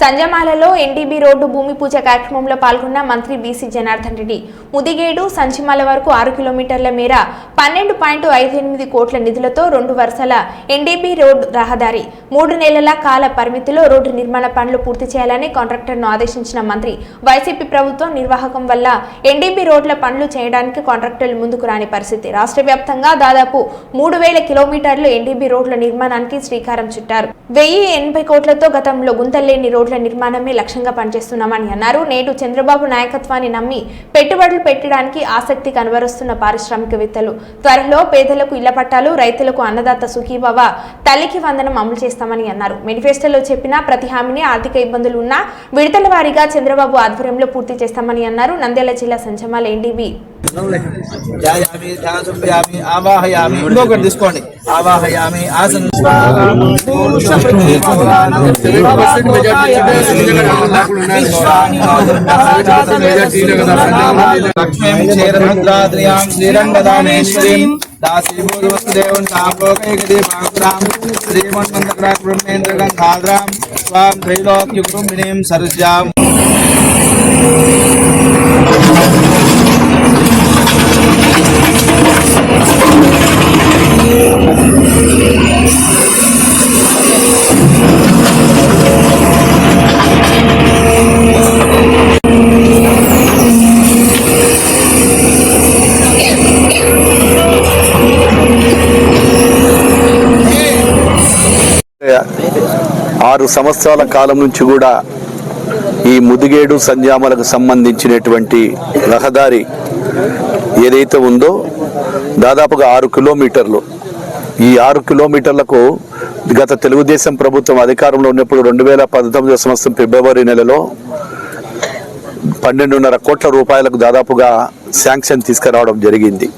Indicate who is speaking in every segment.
Speaker 1: సంజమాలలో NDB road భూమి పూజ కార్యక్రమంలో పాల్గొన్న మంత్రి బీసీ జనార్దన్ రెడ్డి. ముదిగేడు సంచిమాల వరకు ఆరు కిలోమీటర్ల మేర పన్నెండు పాయింట్ ఐదు ఎనిమిది కోట్ల నిధులతో రెండు వరుసల ఎన్డీబీ రోడ్డు రహదారి మూడు నెలల కాల పరిమితిలో రోడ్డు నిర్మాణ పనులు పూర్తి చేయాలని కాంట్రాక్టర్ను ఆదేశించిన మంత్రి. వైసీపీ ప్రభుత్వం నిర్వాహకం వల్ల ఎన్డీబీ రోడ్ల పనులు చేయడానికి కాంట్రాక్టర్లు ముందుకు రాని పరిస్థితి. రాష్ట్ర వ్యాప్తంగా దాదాపు మూడు వేల కిలోమీటర్లు ఎన్డీబీ రోడ్ల నిర్మాణానికి శ్రీకారం చుట్టారు. వెయ్యి ఎనభై కోట్లతో గతంలో గుంతలేని రోడ్డు రోడ్ల నిర్మాణమే లక్ష్యంగా పనిచేస్తున్నామని అన్నారు. నేడు చంద్రబాబు నాయకత్వాన్ని నమ్మి పెట్టుబడులు పెట్టడానికి ఆసక్తి కనబరుస్తున్న పారిశ్రామికవేత్తలు. త్వరలో పేదలకు ఇళ్ళ పట్టాలు రైతులకు అన్నదాత సుఖీభవ తల్లికి వందనం అమలు చేస్తామని అన్నారు. మేనిఫెస్టోలో చెప్పిన ప్రతి హామీని ఆర్థిక ఇబ్బందులు ఉన్నా విడతల వారీగా చంద్రబాబు ఆధ్వర్యంలో పూర్తి చేస్తామని అన్నారు. నంద్యాల జిల్లా సంచమాల ఎన్డీబీ.
Speaker 2: తీసుకోండి. ఆవాహయామి ఆసన్ లక్ష్మీం క్షీరభద్రాద్రియాం శ్రీరంగదానేశ్వరీం దాసీభూతవసుదేవం సాంలోకైకదే పాకురాం శ్రీమన్మంతగ్రాగ్రహ్మేంద్రగంధాద్రాం స్వాం త్రైలోక్యుకుటుంబినీం సరస్యాం
Speaker 3: ఆరు సంవత్సరాల కాలం నుంచి కూడా ఈ ముదిగేడు సంజామలకు సంబంధించినటువంటి రహదారి ఏదైతే ఉందో దాదాపుగా ఆరు కిలోమీటర్లు. ఈ ఆరు కిలోమీటర్లకు గత తెలుగుదేశం ప్రభుత్వం అధికారంలో ఉన్నప్పుడు రెండు వేల పంతొమ్మిదో సంవత్సరం ఫిబ్రవరి నెలలో పన్నెండున్నర కోట్ల రూపాయలకు దాదాపుగా శాంక్షన్ తీసుకురావడం జరిగింది.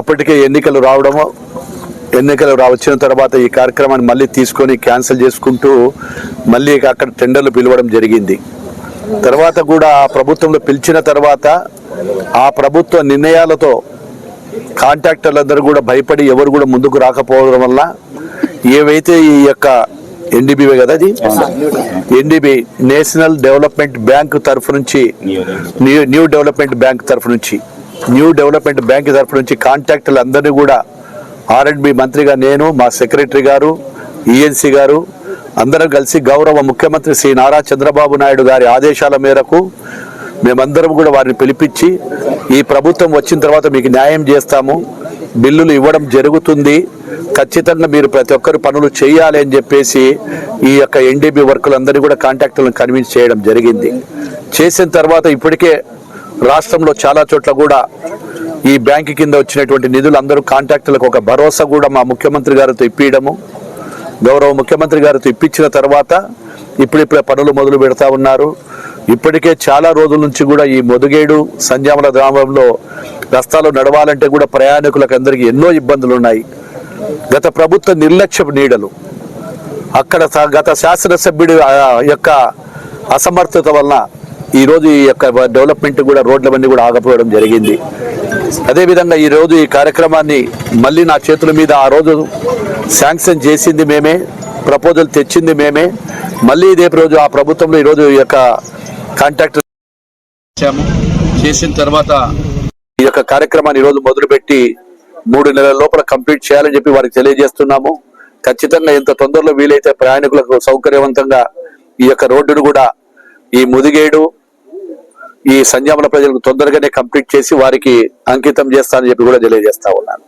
Speaker 3: అప్పటికే ఎన్నికలు రావడము ఎన్నికలు రా వచ్చిన తర్వాత ఈ కార్యక్రమాన్ని మళ్ళీ తీసుకొని క్యాన్సిల్ చేసుకుంటూ మళ్ళీ అక్కడ టెండర్లు పిలవడం జరిగింది. తర్వాత కూడా ఆ ప్రభుత్వంలో పిలిచిన తర్వాత ఆ ప్రభుత్వ నిర్ణయాలతో కాంట్రాక్టర్లందరూ కూడా భయపడి ఎవరు కూడా ముందుకు రాకపోవడం వల్ల ఏవైతే ఈ యొక్క ఎన్డీబీవే కదా అది? ఎన్డీబీ నేషనల్ డెవలప్మెంట్ బ్యాంక్ తరఫు నుంచి న్యూ న్యూ డెవలప్మెంట్ బ్యాంక్ తరఫు నుంచి న్యూ డెవలప్మెంట్ బ్యాంక్ తరఫు నుంచి కాంట్రాక్టర్లు అందరినీ కూడా ఆర్ఎండ్బి మంత్రిగా నేను మా సెక్రటరీ గారు ఈఎన్సీ గారు అందరం కలిసి గౌరవ ముఖ్యమంత్రి శ్రీ నారా చంద్రబాబు నాయుడు గారి ఆదేశాల మేరకు మేమందరం కూడా వారిని పిలిపించి ఈ ప్రభుత్వం వచ్చిన తర్వాత మీకు న్యాయం చేస్తాము బిల్లులు ఇవ్వడం జరుగుతుంది ఖచ్చితంగా మీరు ప్రతి ఒక్కరు పనులు చేయాలి అని చెప్పేసి ఈ యొక్క ఎన్డీబీ వర్కులందరినీ కూడా కాంటాక్టులను కన్విన్స్ చేయడం జరిగింది. చేసిన తర్వాత ఇప్పటికే రాష్ట్రంలో చాలా చోట్ల కూడా ఈ బ్యాంక్ కింద వచ్చినటువంటి నిధులు అందరూ కాంట్రాక్టులకు ఒక భరోసా కూడా మా ముఖ్యమంత్రి గారితో ఇప్పించడము గౌరవ ముఖ్యమంత్రి గారితో ఇప్పించిన తర్వాత ఇప్పుడిప్పుడే పనులు మొదలు పెడతా ఉన్నారు. ఇప్పటికే చాలా రోజుల నుంచి కూడా ఈ మొదుగేడు సంజామల గ్రామంలో రస్తాలు నడవాలంటే కూడా ప్రయాణికులకు అందరికీ ఎన్నో ఇబ్బందులు ఉన్నాయి గత ప్రభుత్వ నిర్లక్ష్యపు నీడలు. అక్కడ గత శాసనసభ్యుడి ఆ, యొక్క అసమర్థత వలన ఈ రోజు ఈ యొక్క డెవలప్మెంట్ కూడా రోడ్లవన్నీ కూడా ఆగపోవడం జరిగింది. అదేవిధంగా ఈ రోజు ఈ కార్యక్రమాన్ని మళ్ళీ నా చేతుల మీద ఆ రోజు శాంక్షన్ చేసింది మేమే ప్రపోజల్ తెచ్చింది మేమే. మళ్ళీ ఇదే రోజు ఆ ప్రభుత్వంలో ఈరోజు ఈ యొక్క కాంట్రాక్ట్ చేశాము. చేసిన తర్వాత ఈ యొక్క కార్యక్రమాన్ని ఈరోజు మొదలుపెట్టి మూడు నెలల లోపల కంప్లీట్ చేయాలని చెప్పి వారికి తెలియజేస్తున్నాము. ఖచ్చితంగా ఎంత తొందరలో వీలైతే ప్రయాణికులకు సౌకర్యవంతంగా ఈ యొక్క రోడ్డును కూడా ఈ ముదిగేడు ఈ సంజామల ప్రజలకు తొందరగానే కంప్లీట్ చేసి వారికి అంకితం చేస్తానని చెప్పి కూడా తెలియజేస్తా ఉన్నాను.